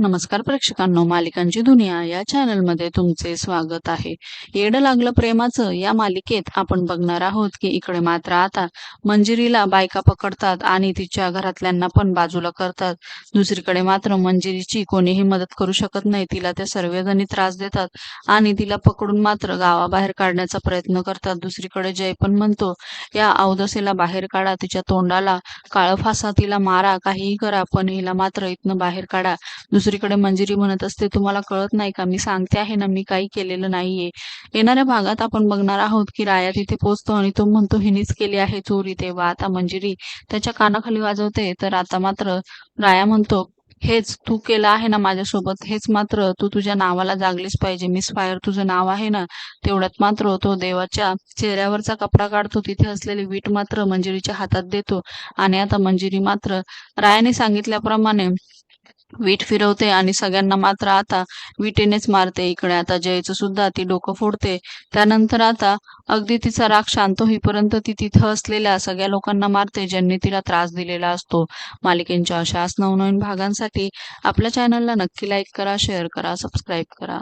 नमस्कार प्रेक्षकांनो मालिकांची दुनिया या चॅनलमध्ये तुमचे स्वागत आहे. येड लागलं प्रेमाचं या मालिकेत आपण बघणार आहोत की इकडे मात्र आता मंजिरीला बायका पकडतात आणि तिच्या घरातल्यांना पण बाजूला करतात. दुसरीकडे मात्र मंजिरीची कोणीही मदत करू शकत नाही तिला त्या सर्वजणी त्रास देतात आणि तिला पकडून मात्र गावाबाहेर काढण्याचा प्रयत्न करतात. दुसरीकडे जय पण म्हणतो या अवदसेला बाहेर काढा तिच्या तोंडाला काळफासा तिला मारा काहीही करा पण हिला मात्र इथनं बाहेर काढा. दुसरी दुसरीकडे मंजिरी म्हणत असते तुम्हाला कळत नाही का? मी सांगते आहे ना मी काही केलेलं नाहीये. येणाऱ्या भागात आपण बघणार आहोत की राया तिथे पोचतो आणि तो म्हणतो हिनीच केली आहे चोरी तेव्हा आता मंजिरी. त्याच्या कानाखाली वाजवते तर आता मात्र राया म्हणतो हेच तू केलं आहे ना माझ्यासोबत? हेच मात्र तू तुझ्या नावाला जागलीच पाहिजे. मिस फायर तुझं नाव आहे ना? तेवढ्यात मात्र तो देवाच्या चेहऱ्यावरचा कपडा काढतो. तिथे असलेली वीट मात्र मंजिरीच्या हातात देतो. आणि आता मंजिरी मात्र रायाने सांगितल्याप्रमाणे वीट फिरवते आणि सगळ्यांना मात्र आता विटेनेच मारते इकडे. आता जयचं सुद्धा ती डोकं फोडते. त्यानंतर आता अगदी तिचा राग शांत होईपर्यंत ती तिथं असलेल्या सगळ्या लोकांना मारते ज्यांनी तिला त्रास दिलेला असतो. मालिकेंच्या अशाच नवनवीन भागांसाठी आपल्या चॅनलला नक्की लाईक करा शेअर करा सबस्क्राईब करा.